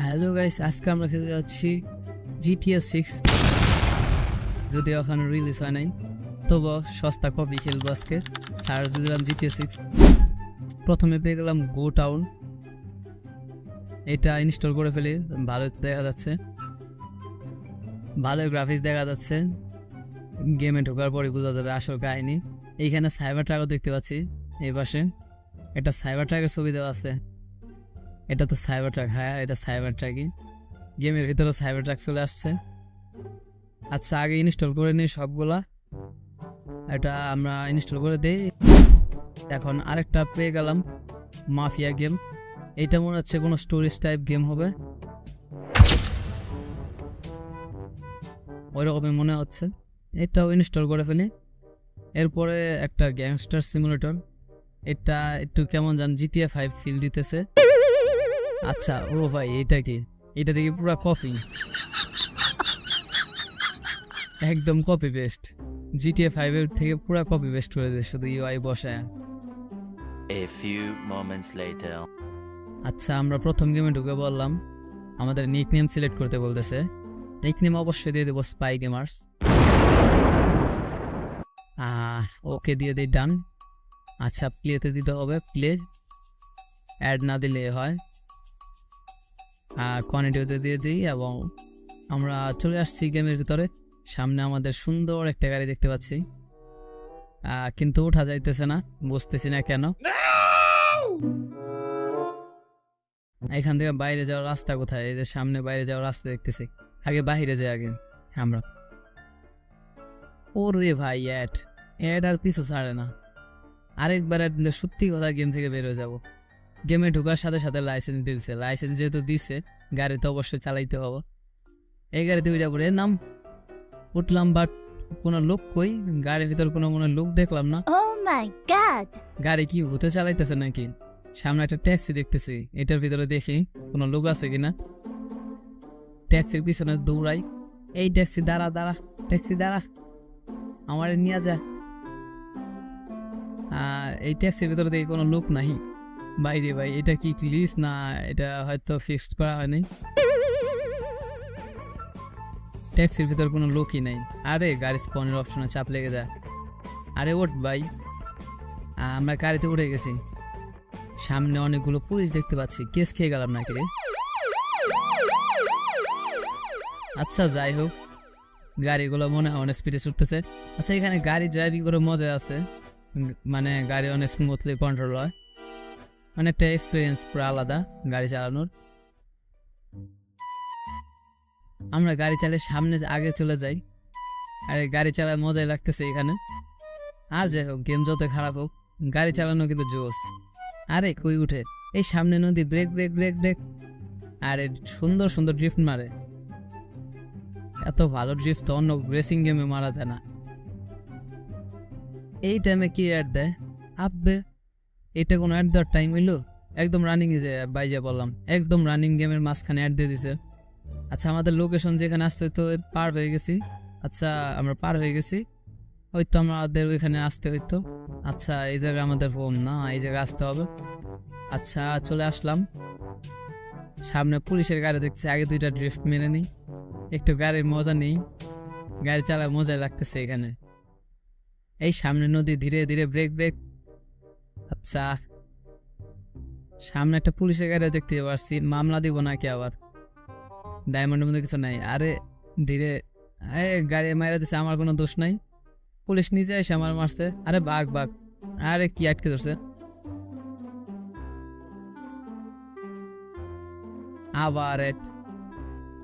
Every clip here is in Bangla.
হ্যালো গাইস আজকে আমরা খেতে যাচ্ছি জিটিএস সিক্স যদি এখন রিলিজ হয় নাই তবু সস্তা কপি খেলব আজকে। সার্চ দিলাম জিটিএস সিক্স প্রথমে পেয়ে গেলাম গো টাউন এটা ইনস্টল করে ফেলি, ভালো দেখা যাচ্ছে। ভালো গ্রাফিক্স দেখা যাচ্ছে। গেমে ঢোকার পরে বোঝা যাবে আসল কাহিনি। এইখানে সাইবার ট্রাকও দেখতে পাচ্ছি, এই পাশে। একটা সাইবার ট্রাকের ছবি দেওয়া আছে। এটা তো সাইবার ট্রাক হ্যাঁ এটা সাইবার ট্রাকই গেমের ভিতরে সাইবার ট্রাক চলে আসছে। আচ্ছা আগে ইনস্টল করে নিই সবগুলা। এটা আমরা ইনস্টল করে দিই। এখন আরেকটা পেয়ে গেলাম মাফিয়া গেম এইটা মনে হচ্ছে কোনো স্টোরেজ টাইপ গেম হবে। ওই রকমই মনে হচ্ছে। এটাও ইনস্টল করে ফেলি। এরপরে একটা গ্যাংস্টার সিমুলেটর এটা একটু কেমন জান জিটিএ ফাইভ ফিল দিতেছে। আচ্ছা ও ভাই এটা কি? এটা দেখি পুরো কপি একদম কপি পেস্ট জিটিএ ফাইভের থেকে পুরো কপি পেস্ট করে দিয়েছে শুধু ইউআই বসায়। A few moments later. আচ্ছা আমরা প্রথম গেমে ঢুকে বললাম আমাদের নিক নেম সিলেক্ট করতে বলতেছে। নিক নেম অবশ্যই দিয়ে দেবো স্পাই গেমার্স ওকে দিয়ে দিই ডান আচ্ছা প্লেতে দিতে হবে। প্লে অ্যাড না দিলে হয়। কোয়ান্টিটিতে দিয়ে দিই এবং আমরা চলে আসছি গেমের ভিতরে। সামনে আমাদের সুন্দর একটা গাড়ি দেখতে পাচ্ছি। কিন্তু ওঠা যাইতেছে না বুঝতেছি না কেন? এখান থেকে বাইরে যাওয়ার রাস্তা কোথায়? এই যে সামনে বাইরে যাওয়ার রাস্তা দেখতেছি। আগে বাইরে যাই আগে, আমরা। ওরে ভাই অ্যাড অ্যাড আর পিছু ছাড়ে না। আরেকবার অ্যাড দিলে সত্যি কথা গেম থেকে বের হয়ে যাব। গেমে ঢোকার সাথে সাথে লাইসেন্স দিচ্ছে লাইসেন্স যেহেতু দিচ্ছে গাড়ি তো অবশ্যই চালাইতে হবে। এই গাড়িতে উঠে পড়ে নাম উঠলাম বাট কোনো লোক কই? গাড়ির ভিতর কোনো মনে লোক দেখলাম না। Oh! গাড়ি কি ভূতে চালাইতেছে নাকি? সামনে একটা ট্যাক্সি দেখতেছি এটার ভিতরে দেখি কোনো লোক আছে কিনা। ট্যাক্সির পিছনে দৌড়াই। এই ট্যাক্সি দাঁড়া দাঁড়া ট্যাক্সি দাঁড়া। আমার নিয়ে যা। আহ, এই ট্যাক্সির ভিতরে দেখি কোনো লোক নাই বাইরে ভাই, এটা কি ক্লিস না, এটা হয়তো ফিক্সড করা হয়নি। ট্যাক্সির ভিতর কোনো লোকই নাই। আরে গাড়ি স্পনের অপশনে চাপ লেগে যায় আরে, ওঠ ভাই। আমরা গাড়িতে উঠে গেছি। সামনে অনেকগুলো পুলিশ দেখতে পাচ্ছি। কেস খেয়ে গেলাম নাকি রে? আচ্ছা যাই হোক। গাড়িগুলো মনে হয় অনেক স্পিডে ছুটতেছে। আচ্ছা এখানে গাড়ি ড্রাইভিং করে মজা আছে। মানে গাড়ি অনেক স্মুথলি কন্ট্রোল হয়। মানে একটা এক্সপিরিয়েন্স পুরো আলাদা গাড়ি চালানোর। আমরা গাড়ি চালিয়ে সামনে আগে চলে যাই। আর গাড়ি চালায় মজাই লাগতেছে এখানে। আর যাই হোক গেম যত খারাপ হোক, গাড়ি চালানো কিন্তু জোস। আরে কই উঠে? এই সামনে নদী ব্রেক ব্রেক ব্রেক ব্রেক আরে সুন্দর সুন্দর ড্রিফট মারে। এত ভালো ড্রিফট তো অন্য রেসিং গেমে মারা যায় না। এই টাইমে কি অ্যাড দেয়? আপবে এটা কোনো অ্যাড দেওয়ার টাইম হইল? একদম রানিং এ যে বাইজে বললাম একদম রানিং গেমের মাঝখানে অ্যাড দিয়ে দিছে। আচ্ছা আমাদের লোকেশন যেখানে আসছে তো পার হয়ে গেছি। আচ্ছা আমরা পার হয়ে গেছি। ওই তো আমাদের ওইখানে আসতে হইতো। আচ্ছা এই জায়গায় আমাদের ফোন না, এই জায়গায় আসতে হবে। আচ্ছা চলে আসলাম। সামনে পুলিশের গাড়ি দেখছি, আগে দুইটা ড্রিফট মেরে নিই। একটু গাড়ির মজা নেই। গাড়ি চালা মজা লাগতেছে এখানে। এই সামনে নদী ধীরে ধীরে ব্রেক ব্রেক আচ্ছা। সামনে একটা পুলিশের গাড়ি দেখতে পাচ্ছি মামলা দিব নাকি আবার? ডায়মন্ডের মধ্যে কিছু নাই। আরে, ধীরে এ গাড়ি মারা দিচ্ছে আমার কোনো দোষ নাই। পুলিশ নিজে এসে আমার মারছে। আরে বাঘ বাঘ। আরে কি আটকে ধরছে। আবার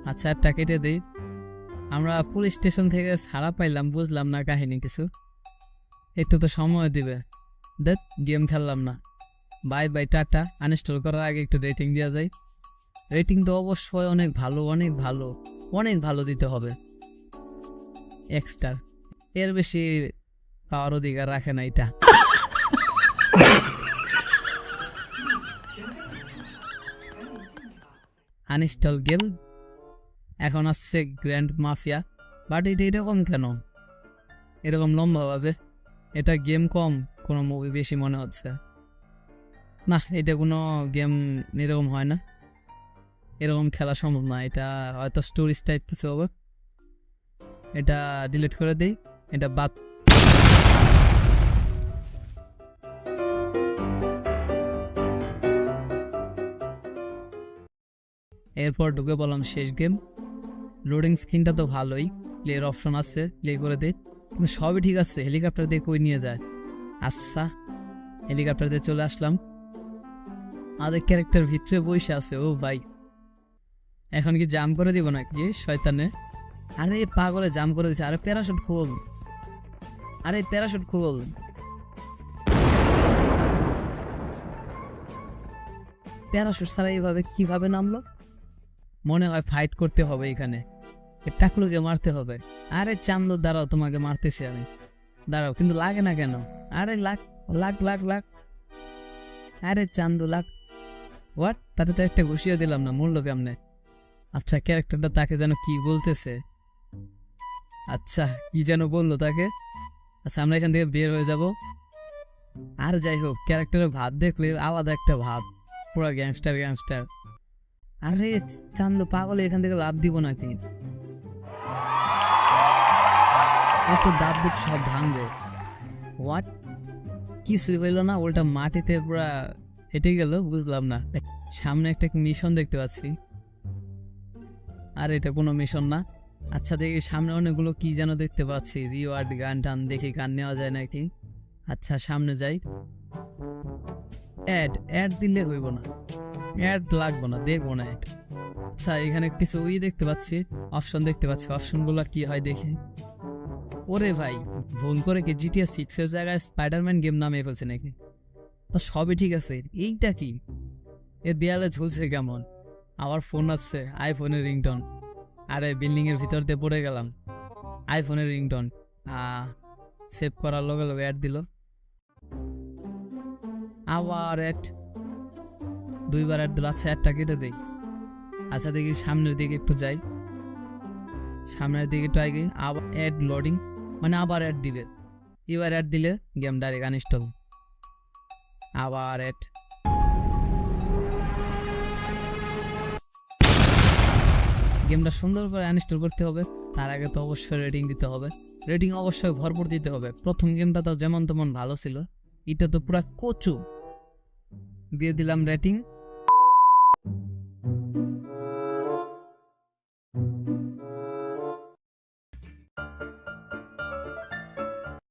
আচ্ছা একটা কেটে দিই। আমরা পুলিশ স্টেশন থেকে ছাড়া পাইলাম, বুঝলাম না কাহিনী কিছু। একটু তো সময় দিবে। দেখ, গেম খেললাম না। Bye bye, tata. আনইনস্টল করার আগে একটু রেটিং দেওয়া যায়। রেটিং তো অবশ্যই অনেক ভালো অনেক ভালো অনেক ভালো দিতে হবে। এক্সট্রা এর বেশি পাওয়ার অধিকার রাখে না এটা। Uninstall game. এখন আসছে গ্র্যান্ড মাফিয়া বাট এটা এরকম কেন? এরকম লম্বা ভাবে এটা গেম কম। কোনো মুভি বেশি মনে হচ্ছে। না, এটা কোনো গেম এরকম হয় না। এরকম খেলা সম্ভব না। এটা হয়তো স্টোরিজ টাইপ কিছু হবে। এটা ডিলিট করে দিই। এটা বাদ এরপর ঢুকে বললাম শেষ গেম লোডিং স্ক্রিনটা তো ভালোই। প্লের অপশন আছে প্লে করে দে। কিন্তু সবই ঠিক আছে। হেলিকপ্টার দিয়ে কই নিয়ে যায়? আচ্ছা হেলিকপ্টার দিয়ে চলে আসলাম। আমাদের ক্যারেক্টার ভিতরে বসে আছে, ও ভাই। এখন কি জাম করে দিব নাকি, শয়তানে? আরে পাগলে জাম করে দিছে, আরে প্যারাশুট খোল। আরে প্যারাশুট খোল। প্যারাশুট ছাড়া এইভাবে কীভাবে নামলো? মনে হয় ফাইট করতে হবে এখানে। টাকলুকে মারতে হবে। আরে চান্দু দ্বারাও তোমাকে মারতেছি আমি। দাঁড়াও, কিন্তু লাগে না কেন? আরে লাগ লাগ লাগ লাগ। আরে চান্দু, লাগ। হোয়াট তাতে তো একটা ঘুষিয়ে দিলাম না মূল্য কেমনে? আচ্ছা ক্যারেক্টারটা তাকে যেন কি বলতেছে? আচ্ছা কি যেন বলল তাকে? আচ্ছা আমরা এখান থেকে বের হয়ে যাব। আর যাই হোক ক্যারেক্টারের ভাব দেখলে আলাদা একটা ভাব, পুরো গ্যাংস্টার গ্যাংস্টার আরে চান্দু, পাগলে এখান থেকে লাভ দিব নাকি? এর তো দাঁত সব ভাঙবে। হোয়াট কিছু হইল না ওটা মাটিতে পুরা হেঁটে গেল, বুঝলাম না। সামনে একটা মিশন দেখতে পাচ্ছি। আর, এটা কোনো মিশন না। আচ্ছা দেখি সামনে অনেকগুলো কি যেন দেখতে পাচ্ছি। রিওয়ার্ড গান টান, দেখি গান নেওয়া যায় নাকি? আচ্ছা সামনে যাই। অ্যাড অ্যাড দিলে হইব না। অ্যাড লাগবো না, দেখব না অ্যাড আচ্ছা এখানে কিছু ই দেখতে পাচ্ছি অপশন দেখতে পাচ্ছি। অপশনগুলো কি হয় দেখি। ওরে ভাই, ভুল করে কি সিক্স এর জায়গায় স্পাইডারম্যান গেম নামে ফেলছে নাকি? তা সবই ঠিক আছে, এইটা কি? এ দেয়ালে ঝুলছে কেমন? আমার ফোন আছে আইফোনের রিংটন আরে বিল্ডিং এর ভিতর দিয়ে পড়ে গেলাম। আইফোনের রিংটন সেভ করার লগে লগে অ্যাড দিল। আবার অ্যাড দুইবার অ্যাড দিল। আচ্ছা অ্যাডটা কেটে দেই। আচ্ছা দেখি সামনের দিকে একটু যাই। সামনের দিকে একটু আগে, আবার অ্যাড লোডিং মানে আবার অ্যাড দিবে। এবার অ্যাড দিলে গেম ডাইরেক্ট আনইনস্টল আবার অ্যাড গেমটা সুন্দর করে আনইনস্টল করতে হবে। তার আগে তো অবশ্যই রেটিং দিতে হবে। রেটিং অবশ্যই ভরপুর দিতে হবে। প্রথম গেমটা তো যেমন তেমন ভালো ছিল। এটা তো পুরা কচু। দিয়ে দিলাম রেটিং